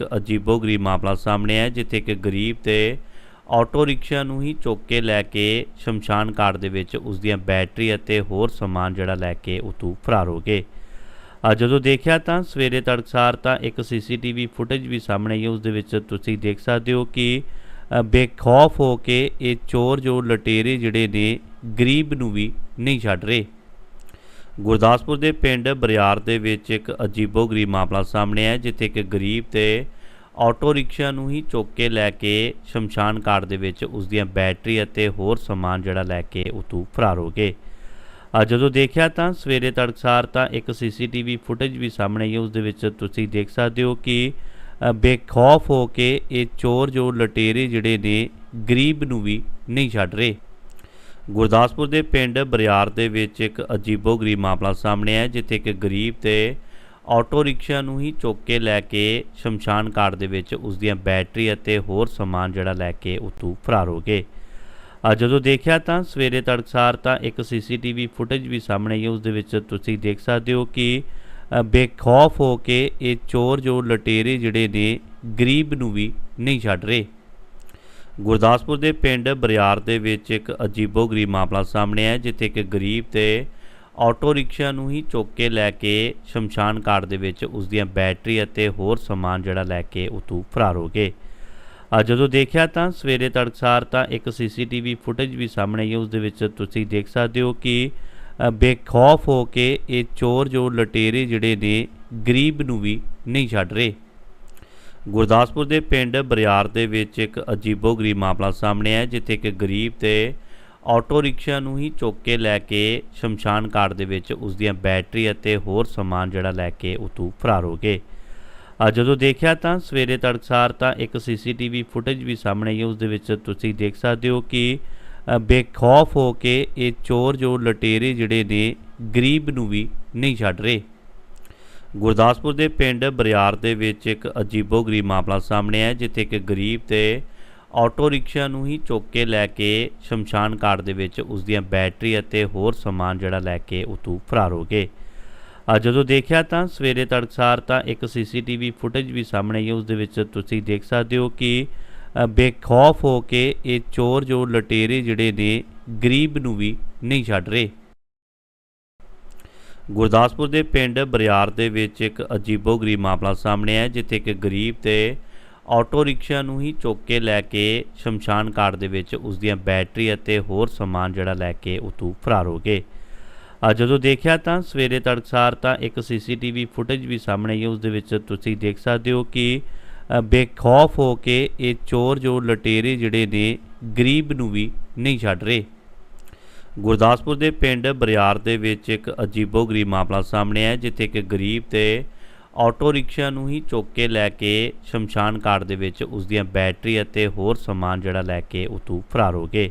ਇੱਕ ਅਜੀਬੋ-ਗਰੀਬ ਮਾਮਲਾ ਸਾਹਮਣੇ ਆਇਆ, ਜਿੱਥੇ ਇੱਕ ਗਰੀਬ ਤੇ ਆਟੋ ਰਿਕਸ਼ਾ ਨੂੰ ਹੀ ਚੁੱਕ ਕੇ ਲੈ ਕੇ ਸ਼ਮਸ਼ਾਨ ਘਾਟ ਦੇ ਵਿੱਚ ਉਸ ਦੀਆਂ ਬੈਟਰੀ ਅਤੇ ਹੋਰ ਸਮਾਨ ਜਿਹੜਾ ਲੈ ਕੇ ਉਤੋਂ ਫਰਾਰ ਹੋ ਗਏ। ਜਦੋਂ ਦੇਖਿਆ ਤਾਂ ਸਵੇਰੇ ਤੜਕਸਾਰ ਤਾਂ ਇੱਕ ਸੀਸੀਟੀਵੀ ਫੁਟੇਜ ਵੀ ਸਾਹਮਣੇ ਆਈ, ਉਸ ਦੇ ਵਿੱਚ ਤੁਸੀਂ ਦੇਖ ਸਕਦੇ ਹੋ ਕਿ ਬੇਖੌਫ ਹੋ ਕੇ ਇਹ ਚੋਰ ਜੋ ਲਟੇਰੇ ਜਿਹੜੇ ਨੇ, ਗਰੀਬ ਨੂੰ ਵੀ ਨਹੀਂ ਛੱਡ ਰਹੇ। ਗੁਰਦਾਸਪੁਰ ਦੇ ਪਿੰਡ ਬਰਿਆਰ ਦੇ ਵਿੱਚ ਇੱਕ ਅਜੀਬੋ-ਗਰੀਬ ਮਾਮਲਾ ਸਾਹਮਣੇ ਆਇਆ, ਜਿੱਥੇ ਇੱਕ ਗਰੀਬ ਤੇ ਆਟੋ ਰਿਕਸ਼ਾ ਨੂੰ ਹੀ ਚੁੱਕ ਕੇ ਲੈ ਕੇ ਸ਼ਮਸ਼ਾਨ ਘਾਟ ਦੇ ਵਿੱਚ ਉਸ ਦੀਆਂ ਬੈਟਰੀ ਅਤੇ ਹੋਰ ਸਮਾਨ ਜਿਹੜਾ ਲੈ ਕੇ ਉਤੋਂ ਫਰਾਰ ਹੋ ਗਏ। ਜਦੋਂ ਦੇਖਿਆ ਤਾਂ ਸਵੇਰੇ ਤੜਕਸਾਰ ਤਾਂ ਇੱਕ ਸੀਸੀਟੀਵੀ ਫੁਟੇਜ ਵੀ ਸਾਹਮਣੇ ਆਈ, ਉਸ ਦੇ ਵਿੱਚ ਤੁਸੀਂ ਦੇਖ ਸਕਦੇ ਹੋ ਕਿ ਬੇਖੌਫ ਹੋ ਕੇ ਇਹ ਚੋਰ ਜੋ ਲਟੇਰੇ ਜਿਹੜੇ ਨੇ, ਗਰੀਬ ਨੂੰ ਵੀ ਨਹੀਂ ਛੱਡ ਰਹੇ। ਗੁਰਦਾਸਪੁਰ ਦੇ ਪਿੰਡ ਬਰਿਆਰ ਦੇ ਵਿੱਚ ਇੱਕ ਅਜੀਬੋ-ਗਰੀਬ ਮਾਮਲਾ ਸਾਹਮਣੇ ਆਇਆ, ਜਿੱਥੇ ਇੱਕ ਗਰੀਬ ਤੇ ਆਟੋ ਰਿਕਸ਼ਾ ਨੂੰ ਹੀ ਚੁੱਕ ਕੇ ਲੈ ਕੇ ਸ਼ਮਸ਼ਾਨ ਘਾਟ ਦੇ ਵਿੱਚ ਉਸ ਦੀਆਂ ਬੈਟਰੀ ਅਤੇ ਹੋਰ ਸਮਾਨ ਜਿਹੜਾ ਲੈ ਕੇ ਉਤੋਂ ਫਰਾਰ ਹੋ ਗਏ। ਜਦੋਂ ਦੇਖਿਆ ਤਾਂ ਸਵੇਰੇ ਤੜਕਸਾਰ ਤਾਂ ਇੱਕ ਸੀਸੀਟੀਵੀ ਫੁਟੇਜ ਵੀ ਸਾਹਮਣੇ ਆਈ, ਉਸ ਦੇ ਵਿੱਚ ਤੁਸੀਂ ਦੇਖ ਸਕਦੇ ਹੋ ਕਿ ਬੇਖੌਫ ਹੋ ਕੇ ਇਹ ਚੋਰ ਜੋ ਲਟੇਰੇ ਜਿਹੜੇ ਨੇ, ਗਰੀਬ ਨੂੰ ਵੀ ਨਹੀਂ ਛੱਡ ਰਹੇ। ਗੁਰਦਾਸਪੁਰ ਦੇ ਪਿੰਡ ਬਰਿਆਰ ਦੇ ਵਿੱਚ ਇੱਕ ਅਜੀਬੋ-ਗਰੀਬ ਮਾਮਲਾ ਸਾਹਮਣੇ ਆਇਆ, ਜਿੱਥੇ ਇੱਕ ਗਰੀਬ ਤੇ ਆਟੋ ਰਿਕਸ਼ਾ ਨੂੰ ਹੀ ਚੁੱਕ ਕੇ ਲੈ ਕੇ ਸ਼ਮਸ਼ਾਨ ਘਾਟ ਦੇ ਵਿੱਚ ਉਸ ਦੀਆਂ ਬੈਟਰੀ ਅਤੇ ਹੋਰ ਸਮਾਨ ਜਿਹੜਾ ਲੈ ਕੇ ਉਤੋਂ ਫਰਾਰ ਹੋ ਗਏ। ਜਦੋਂ ਦੇਖਿਆ ਤਾਂ ਸਵੇਰੇ ਤੜਕਸਾਰ ਤਾਂ ਇੱਕ ਸੀਸੀਟੀਵੀ ਫੁਟੇਜ ਵੀ ਸਾਹਮਣੇ ਆਈ ਉਸ ਦੇ ਵਿੱਚ ਤੁਸੀਂ ਦੇਖ ਸਕਦੇ ਹੋ ਕਿ ਬੇਖੌਫ ਹੋ ਕੇ ਇਹ ਚੋਰ ਜੋ ਲਟੇਰੇ ਜਿਹੜੇ ਨੇ, ਗਰੀਬ ਨੂੰ ਵੀ ਨਹੀਂ ਛੱਡ ਰਹੇ। ਗੁਰਦਾਸਪੁਰ ਦੇ ਪਿੰਡ ਬਰਿਆਰ ਦੇ ਵਿੱਚ ਇੱਕ ਅਜੀਬੋ-ਗਰੀਬ ਮਾਮਲਾ ਸਾਹਮਣੇ ਆਇਆ, ਜਿੱਥੇ ਇੱਕ ਗਰੀਬ ਤੇ ਆਟੋ ਰਿਕਸ਼ਾ ਨੂੰ ਹੀ ਚੁੱਕ ਕੇ ਲੈ ਕੇ ਸ਼ਮਸ਼ਾਨ ਘਾਟ ਦੇ ਵਿੱਚ ਉਸ ਦੀਆਂ ਬੈਟਰੀ ਅਤੇ ਹੋਰ ਸਮਾਨ ਜਿਹੜਾ ਲੈ ਕੇ ਉਤੋਂ ਫਰਾਰ ਹੋ ਗਏ। ਜਦੋਂ ਦੇਖਿਆ ਤਾਂ ਸਵੇਰੇ ਤੜਕਸਾਰ ਤਾਂ ਇੱਕ ਸੀਸੀਟੀਵੀ ਫੁਟੇਜ ਵੀ ਸਾਹਮਣੇ ਆਈ, ਉਸ ਦੇ ਵਿੱਚ ਤੁਸੀਂ ਦੇਖ ਸਕਦੇ ਹੋ ਕਿ ਬੇਖੌਫ ਹੋ ਕੇ ਇਹ ਚੋਰ ਜੋ ਲਟੇਰੇ ਜਿਹੜੇ ਨੇ, ਗਰੀਬ ਨੂੰ ਵੀ ਨਹੀਂ ਛੱਡ ਰਹੇ। ਗੁਰਦਾਸਪੁਰ ਦੇ ਪਿੰਡ ਬਰਿਆਰ ਦੇ ਵਿੱਚ ਇੱਕ ਅਜੀਬੋ-ਗਰੀਬ ਮਾਮਲਾ ਸਾਹਮਣੇ ਆਇਆ, ਜਿੱਥੇ ਇੱਕ ਗਰੀਬ ਤੇ ਆਟੋ ਰਿਕਸ਼ਾ ਨੂੰ ਹੀ ਚੁੱਕ ਕੇ ਲੈ ਕੇ ਸ਼ਮਸ਼ਾਨ ਘਾਟ ਦੇ ਵਿੱਚ ਉਸ ਦੀਆਂ ਬੈਟਰੀ ਅਤੇ ਹੋਰ ਸਮਾਨ ਜਿਹੜਾ ਲੈ ਕੇ ਉਤੋਂ ਫਰਾਰ ਹੋ ਗਏ। ਜਦੋਂ ਦੇਖਿਆ ਤਾਂ ਸਵੇਰੇ ਤੜਕਸਾਰ ਤਾਂ ਇੱਕ ਸੀਸੀਟੀਵੀ ਫੁਟੇਜ ਵੀ ਸਾਹਮਣੇ ਆਈ ਉਸ ਦੇ ਵਿੱਚ ਤੁਸੀਂ ਦੇਖ ਸਕਦੇ ਹੋ ਕਿ ਬੇਖੌਫ ਹੋ ਕੇ ਇਹ ਚੋਰ ਜੋ ਲਟੇਰੇ ਜਿਹੜੇ ਨੇ, ਗਰੀਬ ਨੂੰ ਵੀ ਨਹੀਂ ਛੱਡ ਰਹੇ। ਗੁਰਦਾਸਪੁਰ ਦੇ ਪਿੰਡ ਬਰਿਆਰ ਦੇ ਵਿੱਚ ਇੱਕ ਅਜੀਬੋ-ਗਰੀਬ ਮਾਮਲਾ ਸਾਹਮਣੇ ਆਇਆ, ਜਿੱਥੇ ਇੱਕ ਗਰੀਬ ਤੇ ਆਟੋ ਰਿਕਸ਼ਾ ਨੂੰ ਹੀ ਚੁੱਕ ਕੇ ਲੈ ਕੇ ਸ਼ਮਸ਼ਾਨ ਘਾਟ ਦੇ ਵਿੱਚ ਉਸ ਦੀਆਂ ਬੈਟਰੀ ਅਤੇ ਹੋਰ ਸਮਾਨ ਜਿਹੜਾ ਲੈ ਕੇ ਉਤੋਂ ਫਰਾਰ ਹੋ ਗਏ। ਜਦੋਂ ਦੇਖਿਆ ਤਾਂ ਸਵੇਰੇ ਤੜਕਸਾਰ ਤਾਂ ਇੱਕ ਸੀਸੀਟੀਵੀ ਫੁਟੇਜ ਵੀ ਸਾਹਮਣੇ ਆਈ, ਉਸ ਦੇ ਵਿੱਚ ਤੁਸੀਂ ਦੇਖ ਸਕਦੇ ਹੋ ਕਿ ਬੇਖੌਫ ਹੋ ਕੇ ਇਹ ਚੋਰ ਜੋ ਲਟੇਰੇ ਜਿਹੜੇ ਨੇ, ਗਰੀਬ ਨੂੰ ਵੀ ਨਹੀਂ ਛੱਡ ਰਹੇ। ਗੁਰਦਾਸਪੁਰ ਦੇ ਪਿੰਡ ਬਰਿਆਰ ਦੇ ਵਿੱਚ ਇੱਕ ਅਜੀਬੋ-ਗਰੀਬ ਮਾਮਲਾ ਸਾਹਮਣੇ ਆਇਆ, ਜਿੱਥੇ ਇੱਕ ਗਰੀਬ ਤੇ ਆਟੋ ਰਿਕਸ਼ਾ ਨੂੰ ਹੀ ਚੁੱਕ ਕੇ ਲੈ ਕੇ ਸ਼ਮਸ਼ਾਨ ਘਾਟ ਦੇ ਵਿੱਚ ਉਸ ਦੀਆਂ ਬੈਟਰੀ ਅਤੇ ਹੋਰ ਸਮਾਨ ਜਿਹੜਾ ਲੈ ਕੇ ਉਤੋਂ ਫਰਾਰ ਹੋ ਗਏ।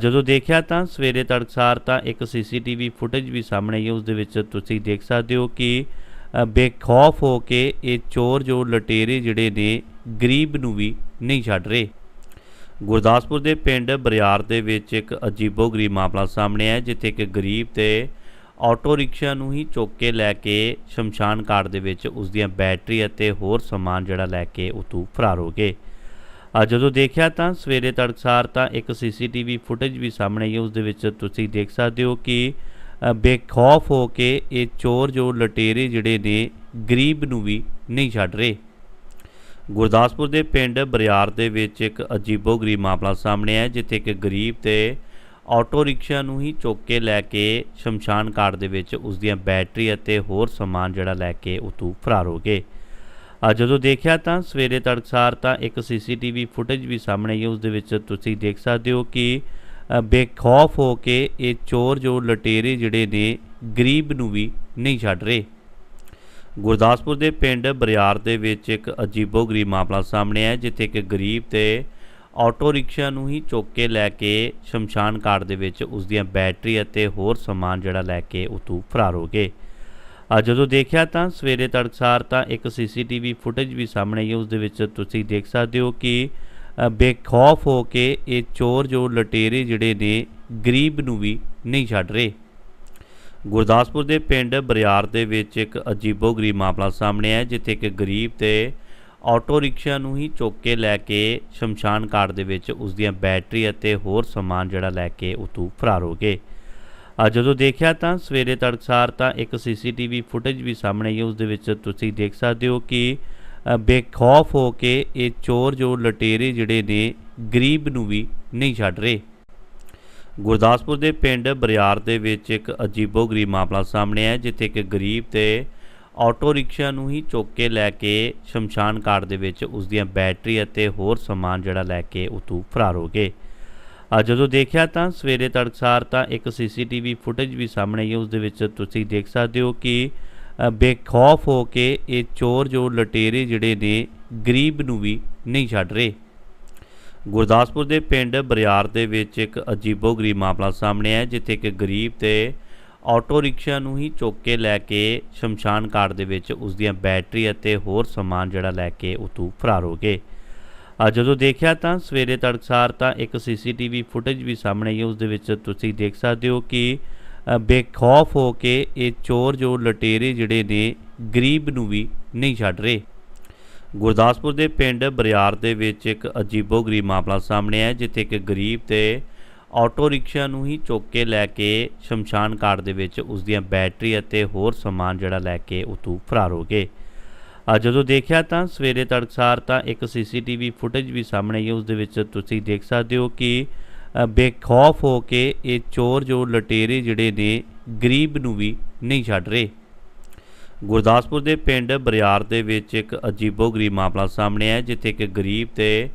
ਜਦੋਂ ਦੇਖਿਆ ਤਾਂ ਸਵੇਰੇ ਤੜਕਸਾਰ ਤਾਂ ਇੱਕ ਸੀਸੀਟੀਵੀ ਫੁਟੇਜ ਵੀ ਸਾਹਮਣੇ ਆਈ, ਉਸ ਦੇ ਵਿੱਚ ਤੁਸੀਂ ਦੇਖ ਸਕਦੇ ਹੋ ਕਿ ਬੇਖੌਫ ਹੋ ਕੇ ਇਹ ਚੋਰ ਜੋ ਲਟੇਰੇ ਜਿਹੜੇ ਨੇ, ਗਰੀਬ ਨੂੰ ਵੀ ਨਹੀਂ ਛੱਡ ਰਹੇ। ਗੁਰਦਾਸਪੁਰ ਦੇ ਪਿੰਡ ਬਰਿਆਰ ਦੇ ਵਿੱਚ ਇੱਕ ਅਜੀਬੋ-ਗਰੀਬ ਮਾਮਲਾ ਸਾਹਮਣੇ ਆਇਆ, ਜਿੱਥੇ ਇੱਕ ਗਰੀਬ ਤੇ ਆਟੋ ਰਿਕਸ਼ਾ ਨੂੰ ਹੀ ਚੁੱਕ ਕੇ ਲੈ ਕੇ ਸ਼ਮਸ਼ਾਨ ਘਾਟ ਦੇ ਵਿੱਚ ਉਸ ਦੀਆਂ ਬੈਟਰੀ ਅਤੇ ਹੋਰ ਸਮਾਨ ਜਿਹੜਾ ਲੈ ਕੇ ਉਤੋਂ ਫਰਾਰ ਹੋ ਗਏ। ਜਦੋਂ ਦੇਖਿਆ ਤਾਂ ਸਵੇਰੇ ਤੜਕਸਾਰ ਤਾਂ ਇੱਕ ਸੀਸੀਟੀਵੀ ਫੁਟੇਜ ਵੀ ਸਾਹਮਣੇ ਆਈ ਉਸ ਦੇ ਵਿੱਚ ਤੁਸੀਂ ਦੇਖ ਸਕਦੇ ਹੋ ਕਿ ਬੇਖੌਫ ਹੋ ਕੇ ਇਹ ਚੋਰ ਜੋ ਲਟੇਰੇ ਜਿਹੜੇ ਨੇ, ਗਰੀਬ ਨੂੰ ਵੀ ਨਹੀਂ ਛੱਡ ਰਹੇ। ਗੁਰਦਾਸਪੁਰ ਦੇ ਪਿੰਡ ਬਰਿਆਰ ਦੇ ਵਿੱਚ ਇੱਕ ਅਜੀਬੋ-ਗਰੀਬ ਮਾਮਲਾ ਸਾਹਮਣੇ ਆਇਆ, ਜਿੱਥੇ ਇੱਕ ਗਰੀਬ ਤੇ ਆਟੋ ਰਿਕਸ਼ਾ ਨੂੰ ਹੀ ਚੁੱਕ ਕੇ ਲੈ ਕੇ ਸ਼ਮਸ਼ਾਨ ਘਾਟ ਦੇ ਵਿੱਚ ਉਸ ਦੀਆਂ ਬੈਟਰੀ ਅਤੇ ਹੋਰ ਸਮਾਨ ਜਿਹੜਾ ਲੈ ਕੇ ਉਤੋਂ ਫਰਾਰ ਹੋ ਗਏ। ਜਦੋਂ ਦੇਖਿਆ ਤਾਂ ਸਵੇਰੇ ਤੜਕਸਾਰ ਤਾਂ ਇੱਕ ਸੀਸੀਟੀਵੀ ਫੁਟੇਜ ਵੀ ਸਾਹਮਣੇ ਆਈ, ਉਸ ਦੇ ਵਿੱਚ ਤੁਸੀਂ ਦੇਖ ਸਕਦੇ ਹੋ ਕਿ ਬੇਖੌਫ ਹੋ ਕੇ ਇਹ ਚੋਰ ਜੋ ਲਟੇਰੇ ਜਿਹੜੇ ਨੇ, ਗਰੀਬ ਨੂੰ ਵੀ ਨਹੀਂ ਛੱਡ ਰਹੇ। ਗੁਰਦਾਸਪੁਰ ਦੇ ਪਿੰਡ ਬਰਿਆਰ ਦੇ ਵਿੱਚ ਇੱਕ ਅਜੀਬੋ-ਗਰੀਬ ਮਾਮਲਾ ਸਾਹਮਣੇ ਆਇਆ, ਜਿੱਥੇ ਇੱਕ ਗਰੀਬ ਤੇ ਆਟੋ ਰਿਕਸ਼ਾ ਨੂੰ ਹੀ ਚੁੱਕ ਕੇ ਲੈ ਕੇ ਸ਼ਮਸ਼ਾਨ ਘਾਟ ਦੇ ਵਿੱਚ ਉਸ ਦੀਆਂ ਬੈਟਰੀ ਅਤੇ ਹੋਰ ਸਮਾਨ ਜਿਹੜਾ ਲੈ ਕੇ ਉਤੋਂ ਫਰਾਰ ਹੋ ਗਏ। ਜਦੋਂ ਦੇਖਿਆ ਤਾਂ ਸਵੇਰੇ ਤੜਕਸਾਰ ਤਾਂ ਇੱਕ ਸੀਸੀਟੀਵੀ ਫੁਟੇਜ ਵੀ ਸਾਹਮਣੇ ਆਈ, ਉਸ ਦੇ ਵਿੱਚ ਤੁਸੀਂ ਦੇਖ ਸਕਦੇ ਹੋ ਕਿ ਬੇਖੌਫ ਹੋ ਕੇ ਇਹ ਚੋਰ ਜੋ ਲਟੇਰੇ ਜਿਹੜੇ ਨੇ, ਗਰੀਬ ਨੂੰ ਵੀ ਨਹੀਂ ਛੱਡ ਰਹੇ। ਗੁਰਦਾਸਪੁਰ ਦੇ ਪਿੰਡ ਬਰਿਆਰ ਦੇ ਵਿੱਚ ਇੱਕ ਅਜੀਬੋ-ਗਰੀਬ ਮਾਮਲਾ ਸਾਹਮਣੇ ਆਇਆ, ਜਿੱਥੇ ਇੱਕ ਗਰੀਬ ਤੇ ਆਟੋ ਰਿਕਸ਼ਾ ਨੂੰ ਹੀ ਚੁੱਕ ਕੇ ਲੈ ਕੇ ਸ਼ਮਸ਼ਾਨ ਘਾਟ ਦੇ ਵਿੱਚ ਉਸ ਦੀਆਂ ਬੈਟਰੀ ਅਤੇ ਹੋਰ ਸਮਾਨ ਜਿਹੜਾ ਲੈ ਕੇ ਉਤੋਂ ਫਰਾਰ ਹੋ ਗਏ। ਜਦੋਂ ਦੇਖਿਆ ਤਾਂ ਸਵੇਰੇ ਤੜਕਸਾਰ ਤਾਂ ਇੱਕ ਸੀਸੀਟੀਵੀ ਫੁਟੇਜ ਵੀ ਸਾਹਮਣੇ ਆਈ, ਉਸ ਦੇ ਵਿੱਚ ਤੁਸੀਂ ਦੇਖ ਸਕਦੇ ਹੋ ਕਿ ਬੇਖੌਫ ਹੋ ਕੇ ਇਹ ਚੋਰ ਜੋ ਲਟੇਰੇ ਜਿਹੜੇ ਨੇ, ਗਰੀਬ ਨੂੰ ਵੀ ਨਹੀਂ ਛੱਡ ਰਹੇ। ਗੁਰਦਾਸਪੁਰ ਦੇ ਪਿੰਡ ਬਰਿਆਰ ਦੇ ਵਿੱਚ ਇੱਕ ਅਜੀਬੋ-ਗਰੀਬ ਮਾਮਲਾ ਸਾਹਮਣੇ ਆਇਆ, ਜਿੱਥੇ ਇੱਕ ਗਰੀਬ ਤੇ ਆਟੋ ਰਿਕਸ਼ਾ ਨੂੰ ਹੀ ਚੁੱਕ ਕੇ ਲੈ ਕੇ ਸ਼ਮਸ਼ਾਨ ਘਾਟ ਦੇ ਵਿੱਚ ਉਸ ਦੀਆਂ ਬੈਟਰੀ ਅਤੇ ਹੋਰ ਸਮਾਨ ਜਿਹੜਾ ਲੈ ਕੇ ਉਤੋਂ ਫਰਾਰ ਹੋ ਗਏ। ਜਦੋਂ ਦੇਖਿਆ ਤਾਂ ਸਵੇਰੇ ਤੜਕਸਾਰ ਤਾਂ ਇੱਕ ਸੀਸੀਟੀਵੀ ਫੁਟੇਜ ਵੀ ਸਾਹਮਣੇ ਆਈ, ਉਸ ਦੇ ਵਿੱਚ ਤੁਸੀਂ ਦੇਖ ਸਕਦੇ ਹੋ ਕਿ ਬੇਖੌਫ ਹੋ ਕੇ ਇਹ ਚੋਰ ਜੋ ਲਟੇਰੇ ਜਿਹੜੇ ਨੇ, ਗਰੀਬ ਨੂੰ ਵੀ ਨਹੀਂ ਛੱਡ ਰਹੇ। ਗੁਰਦਾਸਪੁਰ ਦੇ ਪਿੰਡ ਬਰਿਆਰ ਦੇ ਵਿੱਚ ਇੱਕ ਅਜੀਬੋ-ਗਰੀਬ ਮਾਮਲਾ ਸਾਹਮਣੇ ਆਇਆ, ਜਿੱਥੇ ਇੱਕ ਗਰੀਬ ਤੇ ਆਟੋ ਰਿਕਸ਼ਾ ਨੂੰ ਹੀ ਚੁੱਕ ਕੇ ਲੈ ਕੇ ਸ਼ਮਸ਼ਾਨ ਘਾਟ ਦੇ ਵਿੱਚ ਉਸ ਦੀਆਂ ਬੈਟਰੀ ਅਤੇ ਹੋਰ ਸਮਾਨ ਜਿਹੜਾ ਲੈ ਕੇ ਉਤੋਂ ਫਰਾਰ ਹੋ ਗਏ। ਜਦੋਂ ਦੇਖਿਆ ਤਾਂ ਸਵੇਰੇ ਤੜਕਸਾਰ ਤਾਂ ਇੱਕ ਸੀਸੀਟੀਵੀ ਫੁਟੇਜ ਵੀ ਸਾਹਮਣੇ ਆਈ, ਉਸ ਦੇ ਵਿੱਚ ਤੁਸੀਂ ਦੇਖ ਸਕਦੇ ਹੋ ਕਿ ਬੇਖੌਫ ਹੋ ਕੇ ਇਹ ਚੋਰ ਜੋ ਲਟੇਰੇ ਜਿਹੜੇ ਨੇ, ਗਰੀਬ ਨੂੰ ਵੀ ਨਹੀਂ ਛੱਡ ਰਹੇ। ਗੁਰਦਾਸਪੁਰ ਦੇ ਪਿੰਡ ਬਰਿਆਰ ਦੇ ਵਿੱਚ ਇੱਕ ਅਜੀਬੋ-ਗਰੀਬ ਮਾਮਲਾ ਸਾਹਮਣੇ ਆਇਆ ਜਿੱਥੇ ਇੱਕ ਗਰੀਬ ਤੇ ਆਟੋ ਰਿਕਸ਼ਾ ਨੂੰ ਹੀ ਚੁੱਕ ਕੇ ਲੈ ਕੇ ਸ਼ਮਸ਼ਾਨ ਘਾਟ ਦੇ ਵਿੱਚ ਉਸ ਦੀਆਂ ਬੈਟਰੀ ਅਤੇ ਹੋਰ ਸਮਾਨ ਜਿਹੜਾ ਲੈ ਕੇ ਉਤੋਂ ਫਰਾਰ ਹੋ ਗਏ। ਜਦੋਂ ਦੇਖਿਆ ਤਾਂ ਸਵੇਰੇ ਤੜਕਸਾਰ ਤਾਂ ਇੱਕ ਸੀਸੀਟੀਵੀ ਫੁਟੇਜ ਵੀ ਸਾਹਮਣੇ ਆਈ ਹੈ, ਉਸ ਦੇ ਵਿੱਚ ਤੁਸੀਂ ਦੇਖ ਸਕਦੇ ਹੋ ਕਿ ਬੇਖੌਫ ਹੋ ਕੇ ਇਹ ਚੋਰ ਜੋ ਲਟੇਰੇ ਜਿਹੜੇ ਨੇ ਗਰੀਬ ਨੂੰ ਵੀ ਨਹੀਂ ਛੱਡ ਰਹੇ। ਗੁਰਦਾਸਪੁਰ ਦੇ ਪਿੰਡ ਬਰਿਆਰ ਦੇ ਵਿੱਚ ਇੱਕ ਅਜੀਬੋ-ਗਰੀਬ ਮਾਮਲਾ ਸਾਹਮਣੇ ਆਇਆ, ਜਿੱਥੇ ਇੱਕ ਗਰੀਬ ਤੇ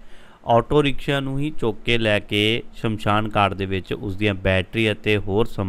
ਆਟੋ ਰਿਕਸ਼ਾ ਨੂੰ ਹੀ ਚੁੱਕ ਕੇ ਲੈ ਕੇ ਸ਼ਮਸ਼ਾਨ ਘਾਟ ਦੇ ਵਿੱਚ ਉਸ ਦੀਆਂ ਬੈਟਰੀ ਅਤੇ ਹੋਰ ਸਮਾਨ